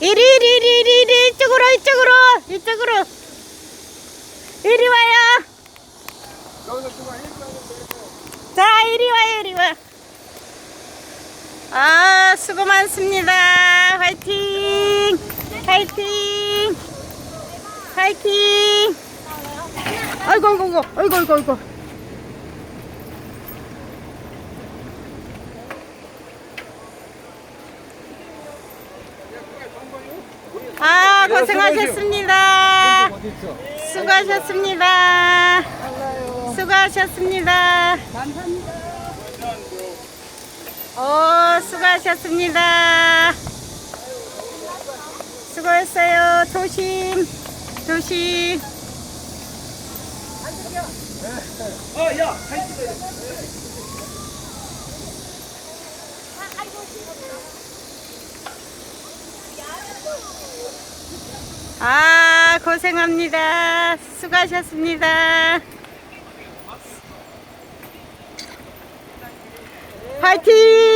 이리 이리 이리 이리 이리. 이쪽으로 이쪽으로. 이쪽으로. 이리 와요. 자 이리 와요 이리 와 아 수고 많습니다. 화이팅. 화이팅. 화이팅. 아이고 아이고 아이고 아이고 아이고 아이 고아 고생하셨습니다? 수고하셨습니다. 수고하셨습니다. 오 수고하셨습니다. 수고했어요. 조심 조심. 어, 야, 아 고생합니다. 수고하셨습니다. 화이팅